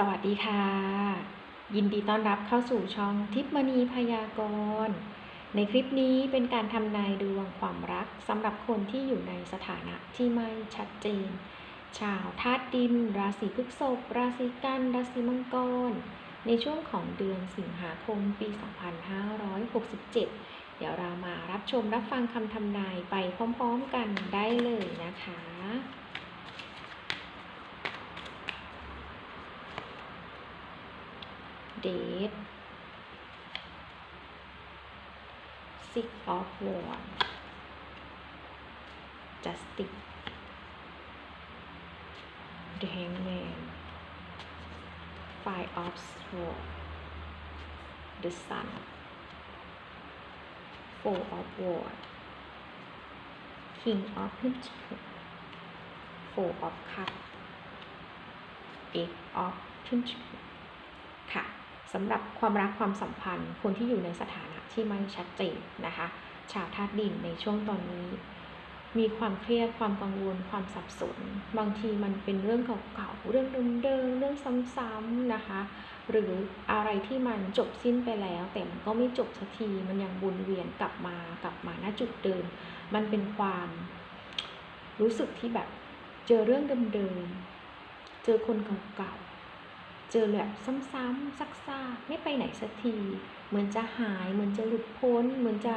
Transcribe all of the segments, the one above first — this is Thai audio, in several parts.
สวัสดีค่ะ ยินดีต้อนรับเข้าสู่ช่องทิพมณีพยากรณ์ ในคลิปนี้เป็นการทำนายดวงความรักสำหรับคนที่อยู่ในสถานะที่ไม่ชัดเจน ชาวธาตุดิน ราศีพฤษภราศีกันราศีมังกร ในช่วงของเดือนสิงหาคมปี 2567 เดี๋ยวเรามารับชมรับฟังคำทำนายไปพร้อมๆกันได้เลยนะคะ date six of war justice the hangman five of sword the sun four of war king of pentacles four of cups eight of pentacles ค่ะ สำหรับความรักความสัมพันธ์ คนที่อยู่ในสถานะที่ไม่ชัดเจนนะคะ ชาวธาตุดินในช่วงตอนนี้ มีความเครียดความกังวลความสับสน บางทีมันเป็นเรื่องเก่าๆเรื่องเดิมๆเรื่องซ้ำๆนะคะ หรืออะไรที่มันจบสิ้นไปแล้ว แต่มันก็ไม่จบสักทีมันยังวนเวียนกลับมากลับมาณจุดเดิม มันเป็นความรู้สึกที่แบบเจอเรื่องเดิมๆเจอคนเก่าๆ เจอแบบซ้ำๆซักๆไม่ไปไหนสักที เหมือนจะหาย เหมือนจะหลุดพ้น เหมือนจะ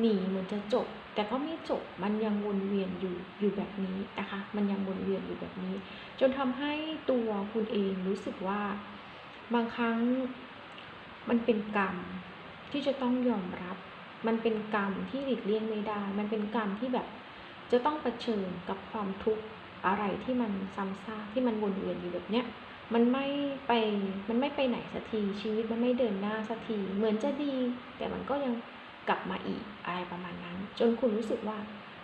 หนีเหมือนจะจบ แต่ก็ไม่จบมันยังวนเวียนอยู่อยู่แบบนี้นะคะ มันยังวนเวียนอยู่แบบนี้ จนทำให้ตัวคุณเองรู้สึกว่าบางครั้งมันเป็นกรรมที่จะต้องยอมรับ มันเป็นกรรมที่หลีกเลี่ยงไม่ได้ มันเป็นกรรมที่แบบจะต้องเผชิญกับความทุกข์ อะไรที่มันซ้ำซากที่มันวนเวียนอยู่แบบเนี้ยมันไม่ไปมันไม่ไปไหนสักทีชีวิตมันไม่เดินหน้าสักทีเหมือนจะดี แต่มันก็ยังกลับมาอีกอะไรประมาณนั้น จนคุณรู้สึกว่า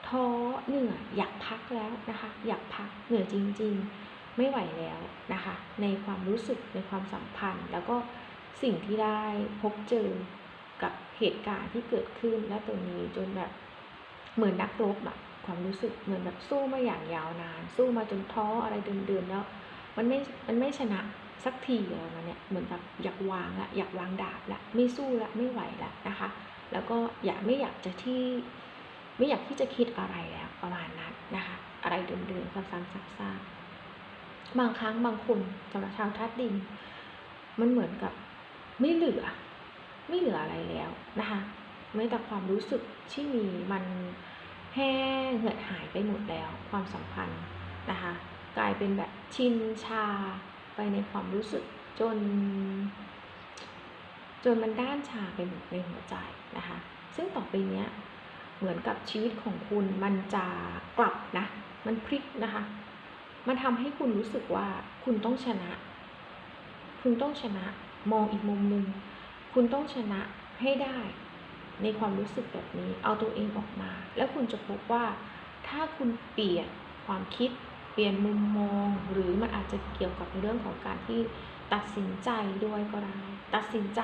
ท้อเหนื่อยอยากพักแล้วนะคะ อยากพักเหนื่อยจริง ๆ ไม่ไหวแล้วนะคะ ในความรู้สึกในความสัมพันธ์ แล้วก็สิ่งที่ได้พบเจอกับเหตุการณ์ที่เกิดขึ้นและตรงนี้จนแบบเหมือนนักรบอะ ความรู้สึกเหมือนแบบสู้มาอย่างยาวนาน สู้มาจนท้ออะไรเดิมๆแล้ว มันไม่ มันไม่ชนะสักทีอะไรมาเนี่ยเหมือนกับอยากวางละอยากวางดาบละไม่สู้ละไม่ไหวละนะคะ แล้วก็อยากไม่อยากจะที่ไม่อยากที่จะคิดอะไรแล้วประมาณนั้นนะคะ อะไรเดิมๆซ้ำๆซักๆบางครั้งบางคนสำหรับชาวธาตุดิน มันเหมือนกับไม่เหลือ ไม่เหลืออะไรแล้วนะคะไม่แต่ความรู้สึกที่มีมัน แห้งเหือดหายไปหมดแล้วความสัมพันธ์นะคะ กลายเป็นแบบชินชาไปในความรู้สึกจน จนมันด้านชาไปหมดในหัวใจนะคะ ซึ่งต่อไปเนี้ยเหมือนกับชีวิตของคุณมันจะกลับนะ มันพลิกนะคะ มันทำให้คุณรู้สึกว่าคุณต้องชนะ คุณต้องชนะ มองอีกมุมหนึ่งคุณต้องชนะให้ได้ ในความรู้สึกแบบนี้ เอาตัวเองออกมา แล้วคุณจะพบว่า ถ้าคุณเปลี่ยนความคิด เปลี่ยนมุมมอง หรือมันอาจจะเกี่ยวกับเรื่องของการที่ตัดสินใจด้วยก็ได้ ตัดสินใจ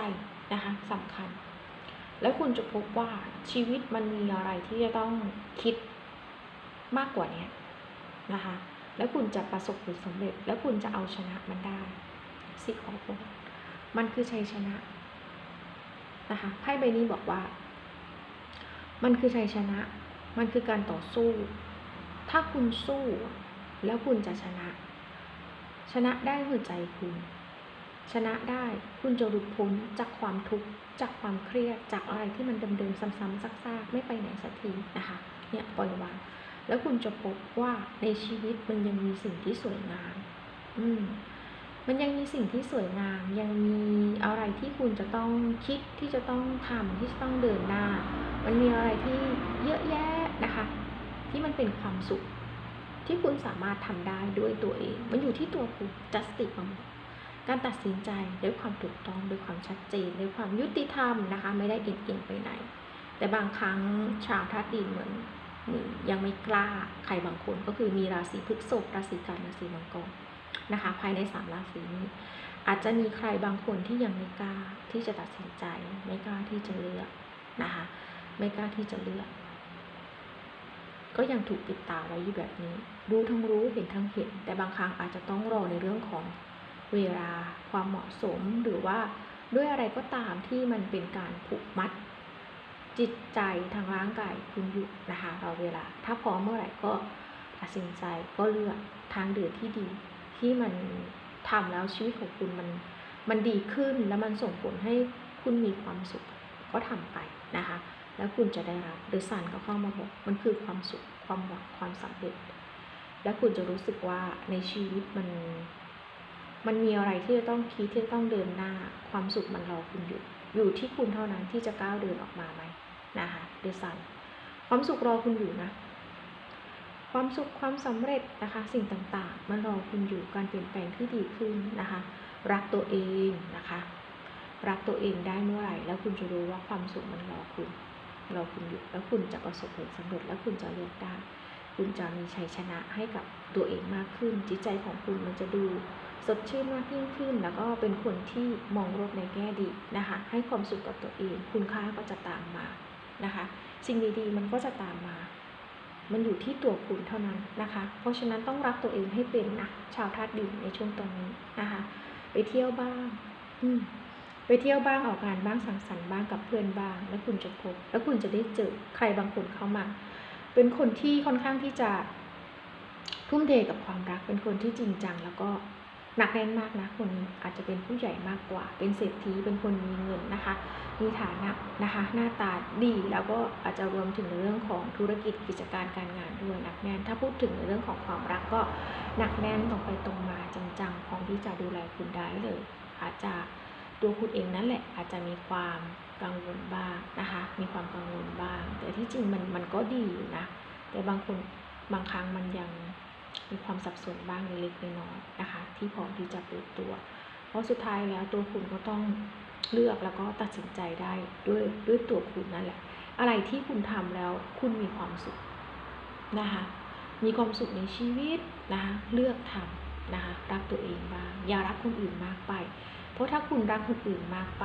นะคะสำคัญ แล้วคุณจะพบว่าชีวิตมันมีอะไรที่จะต้องคิดมากกว่านี้นะคะ แล้วคุณจะประสบผลสำเร็จ แล้วคุณจะเอาชนะมันได้สิของผมมันคือชัยชนะนะคะไพ่ใบนี้บอกว่า มันคือชัยชนะ มันคือการต่อสู้ ถ้าคุณสู้แล้วคุณจะชนะ ชนะได้หัวใจคุณ ชนะได้คุณจะหลุดพ้นจากความทุกข์จากความเครียดจากอะไรที่มันเดิมๆซ้ำๆซักๆ ไม่ไปไหนสักทีนะคะเนี่ยปล่อยวางแล้วคุณจะพบว่าในชีวิตมันยังมีสิ่งที่สวยงาม อืม มันยังมีสิ่งที่สวยงาม ยังมีอะไรที่คุณจะต้องคิดที่จะต้องทำที่จะต้องเดินหน้า มันมีอะไรที่เยอะแยะนะคะ ที่มันเป็นความสุข ที่คุณสามารถทำได้ด้วยตัวเอง มันอยู่ที่ตัวคุณ justice มาหมดการตัดสินใจด้วยความถูกต้องด้วยความชัดเจนด้วยความยุติธรรมนะคะ ไม่ได้เอ็นเอียงไปไหน แต่บางครั้งชาวธาตุดินเหมือนยังไม่กล้าใครบางคนก็คือมีราศีพฤษภราศีกันราศีมังกร นะคะ ภายในสามราศีนี้ อาจจะมีใครบางคนที่ยังไม่กล้าที่จะตัดสินใจ ไม่กล้าที่จะเลือกนะคะ ไม่กล้าที่จะเลือก ก็ยังถูกปิดตาไว้อยู่แบบนี้ รู้ทั้งรู้เห็นทั้งเห็น แต่บางครั้งอาจจะต้องรอในเรื่องของเวลาความเหมาะสมหรือว่าด้วยอะไรก็ตามที่มันเป็นการผูกมัด จิตใจทางร่างกายคุณอยู่นะคะรอเวลา ถ้าพร้อมเมื่อไหร่ก็ตัดสินใจก็เลือกทางเดินที่ดี ที่มันทำแล้วชีวิตของคุณมันมันดีขึ้นแล้วมันส่งผลให้คุณมีความสุขก็ทำไปนะคะ แล้วคุณจะได้รับหรือสันก็เข้ามาบอกมันคือความสุขความหวังความสำเร็จ และคุณจะรู้สึกว่าในชีวิตมัน มันมีอะไรที่จะต้องคิดที่จะต้องเดินหน้า ความสุขมันรอคุณอยู่ อยู่ที่คุณเท่านั้นที่จะก้าวเดินออกมาไหมนะคะเดซันความสุขรอคุณอยู่นะ ความสุขความสำเร็จนะคะ สิ่งต่างๆ มันรอคุณอยู่การเปลี่ยนแปลงที่ดีขึ้นนะคะ รักตัวเองนะคะ รักตัวเองได้เมื่อไหร่ แล้วคุณจะรู้ว่าความสุขมันรอคุณรอคุณอยู่แล้วคุณจะประสบผลสำเร็จแล้วคุณจะเลือกได้ คุณจะมีชัยชนะให้กับตัวเองมากขึ้น จิตใจของคุณมันจะดูสดชื่นมากยิ่งขึ้น แล้วก็เป็นคนที่มองโลกในแง่ดีนะคะ ให้ความสุขกับตัวเอง คุณค่าก็จะตามมานะคะ สิ่งดีๆมันก็จะตามมา มันอยู่ที่ตัวคุณเท่านั้นนะคะ เพราะฉะนั้นต้องรักตัวเองให้เป็นนะชาวธาตุดินในช่วงตรงนี้นะคะ ไปเที่ยวบ้าง อืมไปเที่ยวบ้างออกงานบ้างสังสรรค์บ้างกับเพื่อนบ้าง แล้วคุณจะพบ แล้วคุณจะได้เจอใครบางคนเข้ามา เป็นคนที่ค่อนข้างที่จะทุ่มเทกับความรัก เป็นคนที่จริงจังแล้วก็ หนักแน่นมากนะคนนี้อาจจะเป็นผู้ใหญ่มากกว่า เป็นเศรษฐีเป็นคนมีเงินนะคะ มีฐานะนะคะ หน้าตาดีแล้วก็อาจจะรวมถึงในเรื่องของธุรกิจกิจการการงานด้วยหนักแน่น ถ้าพูดถึงในเรื่องของความรักก็หนักแน่นตรงไปตรงมาจริงจังพร้อมที่จะดูแลคุณได้เลย อาจจะตัวคุณเองนั่นแหละอาจจะมีความกังวลบ้างนะคะ มีความกังวลบ้าง แต่ที่จริงมันมันก็ดีอยู่นะ แต่บางคนบางครั้งมันยัง มีความสับสนบ้างเล็กน้อยนะคะ ที่พร้อมที่จะเปิดตัว เพราะสุดท้ายแล้วตัวคุณก็ต้องเลือกแล้วก็ตัดสินใจได้ด้วยด้วยตัวคุณนั่นแหละ อะไรที่คุณทำแล้วคุณมีความสุขนะคะ มีความสุขในชีวิตนะคะเลือกทำนะคะรักตัวเองบ้าง อย่ารักคนอื่นมากไป เพราะถ้าคุณรักคนอื่นมากไป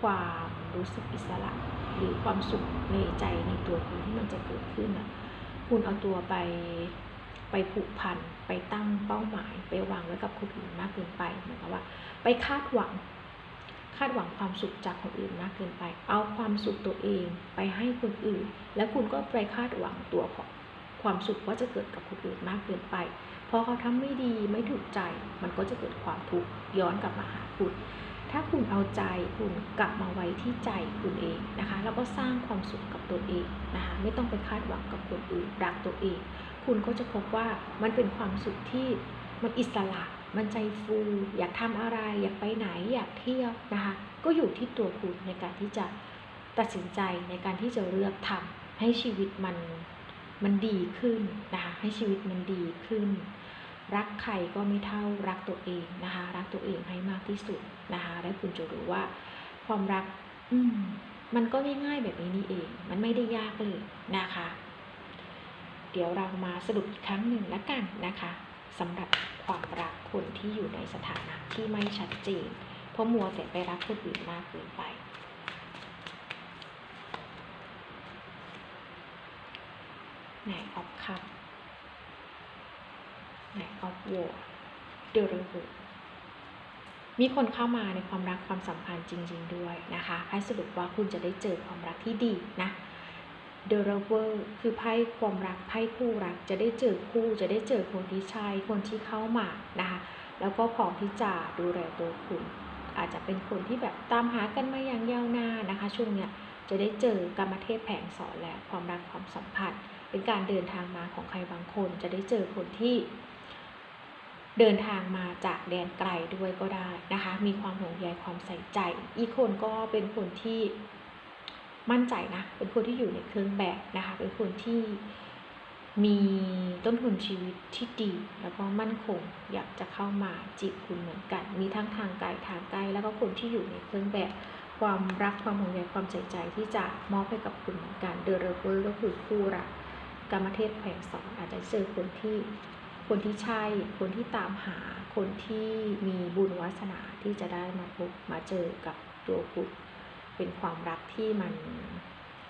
ความรู้สึกอิสระหรือความสุขในใจในตัวคุณที่มันจะเกิดขึ้นอะคุณเอาตัวไป ไปผูกพัน ไปตั้งเป้าหมาย ไปวางไว้กับคนอื่นมากเกินไปเหมือนกับว่า ไปคาดหวัง คาดหวังความสุขจากคนอื่นมากเกินไป เอาความสุขตัวเองไปให้คนอื่น แล้วคุณก็ไปคาดหวังตัวของความสุขว่าจะเกิดกับคนอื่นมากเกินไป พอเขาทำไม่ดีไม่ถูกใจ มันก็จะเกิดความทุกข์ย้อนกลับมาหาคุณ ถ้าคุณเอาใจคุณกลับมาไว้ที่ใจคุณเองนะคะ แล้วก็สร้างความสุขกับตัวเองนะคะ ไม่ต้องไปคาดหวังกับคนอื่นรักตัวเอง คุณก็จะพบว่ามันเป็นความสุขที่มันอิสระ มันใจฟู อยากทำอะไร อยากไปไหน อยากเที่ยวนะคะ ก็อยู่ที่ตัวคุณในการที่จะตัดสินใจในการที่จะเลือกทำให้ชีวิตมันมันดีขึ้นนะคะ ให้ชีวิตมันดีขึ้น รักใครก็ไม่เท่ารักตัวเองนะคะ รักตัวเองให้มากที่สุดนะคะ แล้วคุณจะรู้ว่าความรักอืมมันก็ง่ายๆแบบนี้นี่เอง มันไม่ได้ยากเลยนะคะ เดี๋ยวเรามาสรุปอีกครั้งหนึ่งแล้วกันนะคะสำหรับความรักคนที่อยู่ในสถานะที่ไม่ชัดเจน เพราะมัวแต่ไปรักคนอื่นมากเกินไปไหนออฟคัพไหนออฟวอร์เดอร์เวมีคนเข้ามาในความรักความสัมพันธ์จริง ๆ ด้วยนะคะให้สรุปว่าคุณจะได้เจอความรักที่ดีนะ The Lover คือไพ่ความรักไพ่คู่รัก จะได้เจอคู่จะได้เจอคนที่ใช่คนที่เข้ามานะคะ แล้วก็พร้อมที่จะดูแลตัวคุณ อาจจะเป็นคนที่แบบตามหากันมาอย่างยาวนานนะคะ ช่วงเนี้ยจะได้เจอกรรมเทพแผงสอนแล้วความรักความสัมพันธ์ เป็นการเดินทางมาของใครบางคน จะได้เจอคนที่ เดินทางมาจากแดนไกลด้วยก็ได้นะคะ มีความห่วงใยความใส่ใจ อีกคนก็เป็นคนที่มั่นใจนะ เป็นคนที่อยู่ในเครื่องแบบนะคะ เป็นคนที่มีต้นทุนชีวิตที่ดี แล้วก็มั่นคงอยากจะเข้ามาจีบคุณเหมือนกัน มีทั้งทางไกลทางใกล้แล้วก็คนที่อยู่ในเครื่องแบบความรักความห่วงใยความใส่ใจที่จะมอบให้กับคุณเหมือนกันเดอร์เวอร์ก็คือคู่รักกรรมเทศแผงสอนอาจจะเจอคนที่ คนที่ใช่ คนที่ตามหา คนที่มีบุญวาสนาที่จะได้มาพบมาเจอกับตัวคุณเป็นความรักที่มัน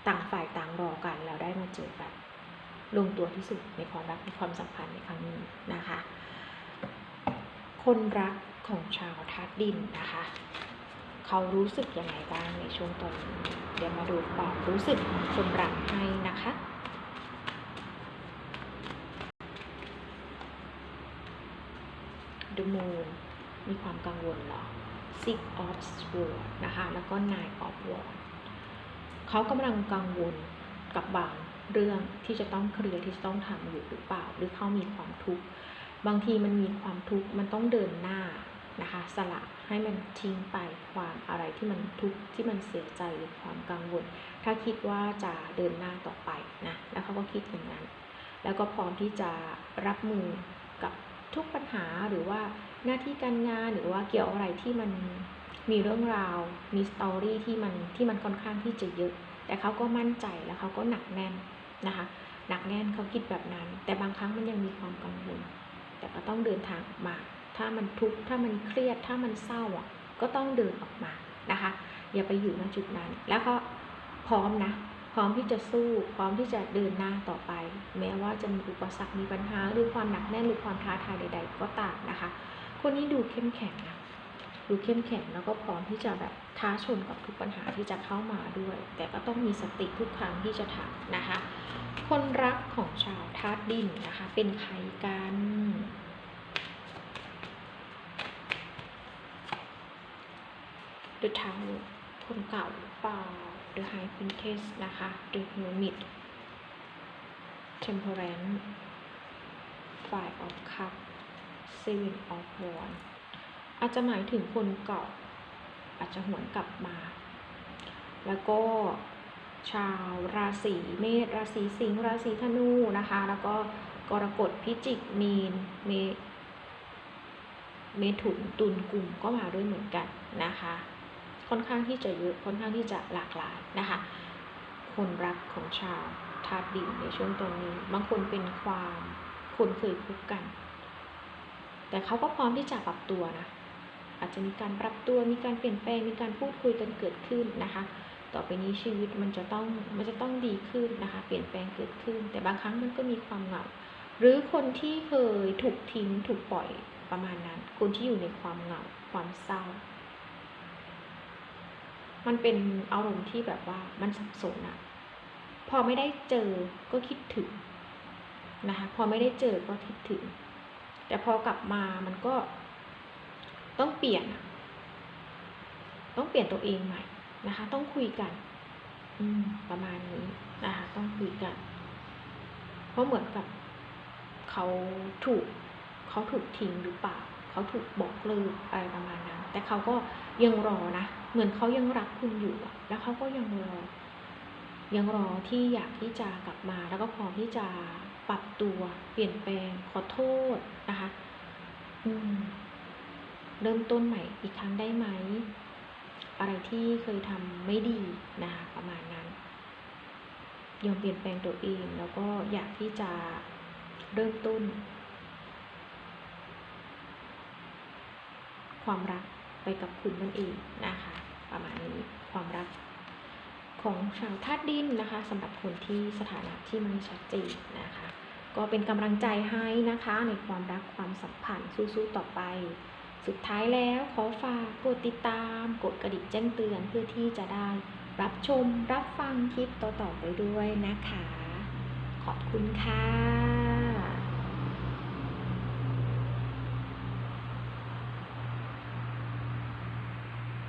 ต่างฝ่ายต่างรอกันแล้วได้มาเจอกันลงตัวที่สุดในความรักในความสัมพันธ์ในครั้งนี้นะคะ คนรักของชาวธาตุดินนะคะ เขารู้สึกยังไงบ้างในช่วงตอนนี้เดี๋ยวมาดูความรู้สึกของคนรักให้นะคะ The Moon มีความกังวลเหรอ Six of Swords นะคะ แล้วก็ Nine of Wands เขากำลังกังวลกับบางเรื่องที่จะต้องเคลียร์ที่จะต้องทำอยู่หรือเปล่า หรือเขามีความทุกข์ บางทีมันมีความทุกข์ มันต้องเดินหน้านะคะ สละให้มันทิ้งไปความอะไรที่มันทุกข์ที่มันเสียใจหรือความกังวล ถ้าคิดว่าจะเดินหน้าต่อไปนะ แล้วเขาก็คิดอย่างนั้น แล้วก็พร้อมที่จะรับมือกับ ทุกปัญหาหรือว่าหน้าที่การงานหรือว่าเกี่ยวอะไรที่มันมีเรื่องราว มีสตอรี่ที่มันที่มันค่อนข้างที่จะเยอะ แต่เขาก็มั่นใจแล้วเขาก็หนักแน่นนะคะหนักแน่นเขาคิดแบบนั้น แต่บางครั้งมันยังมีความกังวล แต่ก็ต้องเดินทางออกมา ถ้ามันทุกข์ถ้ามันเครียดถ้ามันเศร้าอะก็ต้องเดินออกมานะคะ อย่าไปอยู่ณจุดนั้น แล้วก็พร้อมนะ พร้อมที่จะสู้ พร้อมที่จะเดินหน้าต่อไป แม้ว่าจะมีอุปสรรคมีปัญหา หรือความหนักแน่นหรือความท้าทายใด ๆ ก็ตามนะคะ คนนี้ดูเข้มแข็งนะดูเข้มแข็งแล้วก็พร้อมที่จะแบบท้าชนกับทุกปัญหาที่จะเข้ามาด้วย แต่ก็ต้องมีสติทุกครั้งที่จะทำนะคะ คนรักของชาวธาตุดินนะคะ เป็นใครกัน The Tower คนเก่าหรือเปล่า The High Priestess นะคะ The Hermit Temperance Five of Cups Seven of wand อาจจะหมายถึงคนเก่าอาจจะหวนกลับมา แล้วก็ชาวราศีเมษราศีสิงห์ราศีธนูนะคะ แล้วก็กรกฎพิจิกมีนเมเมถุนตุลกลุ่มก็มาด้วยเหมือนกันนะคะ ค่อนข้างที่จะเยอะค่อนข้างที่จะหลากหลายนะคะคนรักของชาวธาตุดินในช่วงตอนนี้ บางคนเป็นความคนเคยพบกัน แต่เขาก็พร้อมที่จะปรับตัวนะอาจจะมีการปรับตัวมีการเปลี่ยนแปลงมีการพูดคุยกันเกิดขึ้นนะคะต่อไปนี้ชีวิตมันจะต้องมันจะต้องดีขึ้นนะคะ เปลี่ยนแปลงเกิดขึ้น แต่บางครั้งมันก็มีความเหงาหรือคนที่เคยถูกทิ้งถูกปล่อยประมาณนั้น คนที่อยู่ในความเหงาความเศร้า มันเป็นอารมณ์ที่แบบว่ามันสับสนอะพอไม่ได้เจอก็คิดถึงนะคะพอไม่ได้เจอก็คิดถึง แต่พอกลับมามันก็ต้องเปลี่ยนอะต้องเปลี่ยนตัวเองใหม่นะคะ ต้องคุยกัน อืม ประมาณนี้นะคะต้องคุยกัน เพราะเหมือนกับเขาถูกเขาถูกทิ้งหรือเปล่า เขาถูกบอกเลิกอะไรประมาณนั้น แต่เขาก็ยังรอนะ เหมือนเขายังรักคุณอยู่แล้วเขาก็ยังรอ ยังรอที่อยากที่จะกลับมา แล้วก็พร้อมที่จะปรับตัวเปลี่ยนแปลงขอโทษนะคะ อืม เริ่มต้นใหม่อีกครั้งได้ไหม อะไรที่เคยทำไม่ดีนะคะประมาณนั้น ยอมเปลี่ยนแปลงตัวเองแล้วก็อยากที่จะเริ่มต้น ความรัก ไปกับคุณนั่นเองนะคะ ประมาณนี้ความรักของชาวธาตุดินนะคะสำหรับคนที่สถานะที่ไม่ชัดเจนนะคะ ก็เป็นกำลังใจให้นะคะในความรักความสัมพันธ์สู้ๆต่อไป สุดท้ายแล้วขอฝากกดติดตาม กดกระดิ่งแจ้งเตือนเพื่อที่จะได้รับชมรับฟังคลิปต่อๆไปด้วยนะคะ ขอบคุณค่ะ